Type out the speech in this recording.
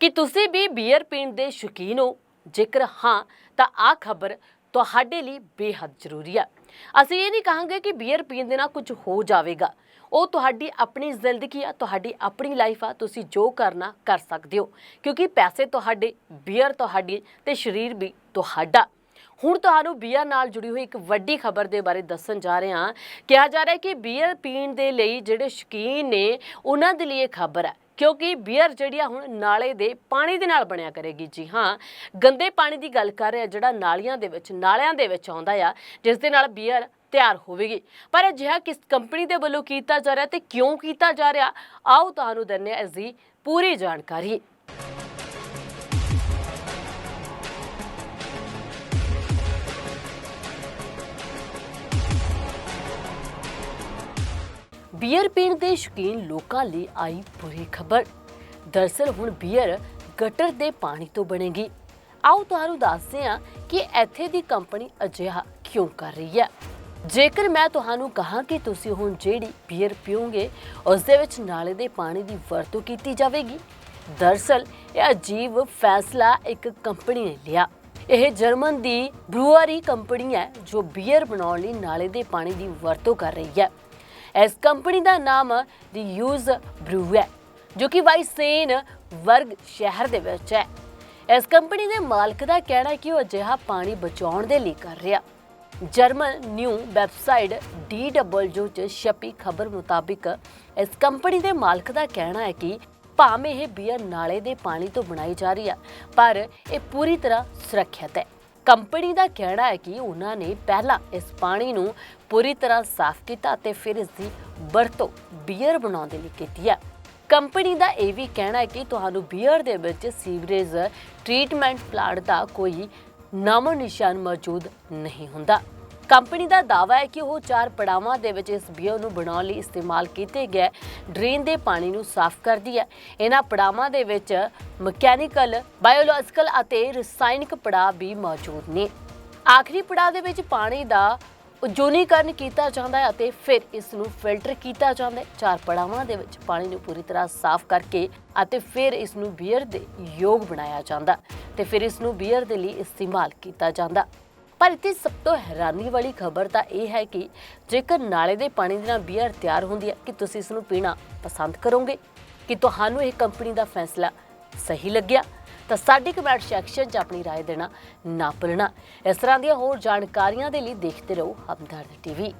ਕਿ ਤੁਸੀਂ ਵੀ ਬੀਅਰ ਪੀਣ ਦੇ ਸ਼ੌਕੀਨ ਹੋ। ਜੇਕਰ ਹਾਂ, ਤਾਂ ਆਹ ਖਬਰ ਤੁਹਾਡੇ ਲਈ ਬੇਹੱਦ ਜ਼ਰੂਰੀ ਹੈ ਅਸੀਂ ਇਹ ਨਹੀਂ ਕਹਾਂਗੇ ਕਿ ਬੀਅਰ ਪੀਣ ਦੇ ਨਾਲ ਕੁਝ ਹੋ ਜਾਵੇਗਾ। ਉਹ ਤੁਹਾਡੀ ਆਪਣੀ ਜ਼ਿੰਦਗੀ ਆ, ਤੁਹਾਡੀ ਆਪਣੀ ਲਾਈਫ ਆ, ਤੁਸੀਂ ਜੋ ਕਰਨਾ ਕਰ ਸਕਦੇ ਹੋ। ਕਿਉਂਕਿ ਪੈਸੇ ਤੁਹਾਡੇ, ਬੀਅਰ ਤੁਹਾਡੀ ਤੇ ਸਰੀਰ ਵੀ ਤੁਹਾਡਾ। ਹੁਣ ਤੁਹਾਨੂੰ ਬੀਅਰ ਨਾਲ ਜੁੜੀ ਹੋਈ ਇੱਕ ਵੱਡੀ ਖਬਰ ਦੇ ਬਾਰੇ ਦੱਸਣ ਜਾ ਰਹੇ ਹਾਂ। ਕਿਹਾ ਜਾ ਰਿਹਾ ਹੈ ਕਿ ਬੀਅਰ ਪੀਣ ਦੇ ਲਈ ਜਿਹੜੇ ਸ਼ੌਕੀਨ ਨੇ, ਉਹਨਾਂ ਦੇ ਲਈ ਇਹ ਖਬਰ ਹੈ ਕਿਉਂਕਿ ਬੀਅਰ ਜਿਹੜੀ ਆ ਹੁਣ ਨਾਲੇ ਦੇ ਪਾਣੀ ਦੇ ਨਾਲ ਬਣਿਆ ਕਰੇਗੀ। ਜੀ ਹਾਂ, ਗੰਦੇ ਪਾਣੀ ਦੀ ਗੱਲ ਕਰ ਰਿਹਾ ਜਿਹੜਾ ਨਾਲੀਆਂ ਦੇ ਵਿੱਚ, ਨਾਲਿਆਂ ਦੇ ਵਿੱਚ ਆਉਂਦਾ ਆ, ਜਿਸ ਦੇ ਨਾਲ ਬੀਅਰ ਤਿਆਰ ਹੋਵੇਗੀ। ਪਰ ਅਜਿਹਾ ਕਿਸ ਕੰਪਨੀ ਦੇ ਵੱਲੋਂ ਕੀਤਾ ਜਾ ਰਿਹਾ ਤੇ ਕਿਉਂ ਕੀਤਾ ਜਾ ਰਿਹਾ, ਆਓ ਤੁਹਾਨੂੰ ਦਿੰਦੇ ਹਾਂ ਇਸ ਦੀ ਪੂਰੀ ਜਾਣਕਾਰੀ। ਬੀਅਰ ਪੀਣ ਦੇ ਸ਼ੌਕੀਨ ਲੋਕਾਂ ਲਈ ਆਈ ਬੁਰੀ ਖਬਰ। ਦਰਸਲ ਹੁਣ ਬੀਅਰ ਗਟਰ ਦੇ ਪਾਣੀ ਤੋਂ ਬਣੇਗੀ। ਆਓ ਤੁਹਾਨੂੰ ਦੱਸਦੇ ਹਾਂ ਕਿ ਇੱਥੇ ਦੀ ਕੰਪਨੀ ਅਜਿਹਾ ਕਿਉਂ ਕਰ ਰਹੀ ਹੈ। ਜੇਕਰ ਮੈਂ ਤੁਹਾਨੂੰ ਕਹਾਂ ਕਿ ਤੁਸੀਂ ਹੁਣ ਜਿਹੜੀ ਬੀਅਰ ਪੀਓਗੇ, ਉਸ ਦੇ ਵਿੱਚ ਨਾਲੇ ਦੇ ਪਾਣੀ ਦੀ ਵਰਤੋਂ ਕੀਤੀ ਜਾਵੇਗੀ। ਦਰਸਲ ਇਹ ਅਜੀਬ ਫੈਸਲਾ ਇੱਕ ਕੰਪਨੀ ਨੇ ਲਿਆ। ਇਹ ਜਰਮਨ ਦੀ ਬਰੂਅਰੀ ਕੰਪਨੀ ਹੈ ਜੋ ਬੀਅਰ ਬਣਾਉਣ ਲਈ ਨਾਲੇ ਦੇ ਪਾਣੀ ਦੀ ਵਰਤੋਂ ਕਰ ਰਹੀ ਹੈ। ਇਸ ਕੰਪਨੀ ਦਾ ਨਾਮ ਦੀ ਯੂਜ਼ ਬਰੂ ਹੈ, ਜੋ ਕਿ ਵਾਈਸੇਨ ਵਰਗ ਸ਼ਹਿਰ ਦੇ ਵਿੱਚ ਹੈ। ਇਸ ਕੰਪਨੀ ਦੇ ਮਾਲਕ ਦਾ ਕਹਿਣਾ ਹੈ ਕਿ ਉਹ ਅਜਿਹਾ ਪਾਣੀ ਬਚਾਉਣ ਦੇ ਲਈ ਕਰ ਰਿਹਾ। ਜਰਮਨ ਨਿਊ ਵੈਬਸਾਈਟ DW ਚ ਛਪੀ ਖਬਰ ਮੁਤਾਬਿਕ ਇਸ ਕੰਪਨੀ ਦੇ ਮਾਲਕ ਦਾ ਕਹਿਣਾ ਹੈ ਕਿ ਭਾਵੇਂ ਇਹ ਬੀਅਰ ਨਾਲੇ ਦੇ ਪਾਣੀ ਤੋਂ ਬਣਾਈ ਜਾ ਰਹੀ ਹੈ, ਪਰ ਇਹ ਪੂਰੀ ਤਰ੍ਹਾਂ ਸੁਰੱਖਿਅਤ ਹੈ। ਕੰਪਨੀ ਦਾ ਕਹਿਣਾ ਹੈ ਕਿ ਉਹਨਾਂ ਨੇ ਪਹਿਲਾਂ ਇਸ ਪਾਣੀ ਨੂੰ ਪੂਰੀ ਤਰ੍ਹਾਂ ਸਾਫ਼ ਕੀਤਾ ਅਤੇ ਫਿਰ ਇਸ ਦੀ ਵਰਤੋਂ ਬੀਅਰ ਬਣਾਉਣ ਦੇ ਲਈ ਕੀਤੀ ਹੈ। ਕੰਪਨੀ ਦਾ ਇਹ ਵੀ ਕਹਿਣਾ ਹੈ ਕਿ ਤੁਹਾਨੂੰ ਬੀਅਰ ਦੇ ਵਿੱਚ ਸੀਵਰੇਜ ਟ੍ਰੀਟਮੈਂਟ ਪਲਾਂਟ ਦਾ ਕੋਈ ਨਾਮੋ ਨਿਸ਼ਾਨ ਮੌਜੂਦ ਨਹੀਂ ਹੁੰਦਾ। ਕੰਪਨੀ ਦਾ ਦਾਅਵਾ ਹੈ ਕਿ ਉਹ ਚਾਰ ਪੜਾਵਾਂ ਦੇ ਵਿੱਚ ਇਸ ਬੀਅਰ ਨੂੰ ਬਣਾਉਣ ਲਈ ਇਸਤੇਮਾਲ ਕੀਤੇ ਗਏ ਡਰੇਨ ਦੇ ਪਾਣੀ ਨੂੰ ਸਾਫ਼ ਕਰਦੀ ਹੈ। ਇਹਨਾਂ ਪੜਾਵਾਂ ਦੇ ਵਿੱਚ ਮਕੈਨੀਕਲ, ਬਾਇਓਲੋਜੀਕਲ ਅਤੇ ਰਸਾਇਣਿਕ ਪੜਾਅ ਵੀ ਮੌਜੂਦ ਨੇ। ਆਖਰੀ ਪੜਾਅ ਦੇ ਵਿੱਚ ਪਾਣੀ ਦਾ ਉਜੋਨੀਕਰਨ ਕੀਤਾ ਜਾਂਦਾ ਹੈ ਅਤੇ ਫਿਰ ਇਸ ਨੂੰ ਫਿਲਟਰ ਕੀਤਾ ਜਾਂਦਾ ਹੈ। ਚਾਰ ਪੜਾਵਾਂ ਦੇ ਵਿੱਚ ਪਾਣੀ ਨੂੰ ਪੂਰੀ ਤਰ੍ਹਾਂ ਸਾਫ਼ ਕਰਕੇ ਅਤੇ ਫਿਰ ਇਸ ਨੂੰ ਬੀਅਰ ਦੇ ਯੋਗ ਬਣਾਇਆ ਜਾਂਦਾ ਤੇ ਫਿਰ ਇਸ ਨੂੰ ਬੀਅਰ ਦੇ ਲਈ ਇਸਤੇਮਾਲ ਕੀਤਾ ਜਾਂਦਾ ਪਰ ਇੱਥੇ ਸਭ ਤੋਂ ਹੈਰਾਨੀ ਵਾਲੀ ਖਬਰ ਤਾਂ ਇਹ ਹੈ ਕਿ ਜੇਕਰ ਨਾਲੇ ਦੇ ਪਾਣੀ ਦੇ ਨਾਲ ਬੀਅਰ ਤਿਆਰ ਹੁੰਦੀ ਹੈ ਕਿ ਤੁਸੀਂ ਇਸ ਨੂੰ ਪੀਣਾ ਪਸੰਦ ਕਰੋਗੇ ਕਿ ਤੁਹਾਨੂੰ ਇਹ ਕੰਪਨੀ ਦਾ ਫੈਸਲਾ ਸਹੀ ਲੱਗਿਆ ਤਾਂ ਸਾਡੇ ਕਮੈਂਟ ਸੈਕਸ਼ਨ 'ਚ ਆਪਣੀ رائے ਦੇਣਾ ਨਾ ਭੁੱਲਣਾ ਇਸ ਤਰ੍ਹਾਂ ਦੀਆਂ ਹੋਰ ਜਾਣਕਾਰੀਆਂ ਦੇ ਲਈ ਦੇਖਦੇ ਰਹੋ ਹਮਦਰਦ ਟੀਵੀ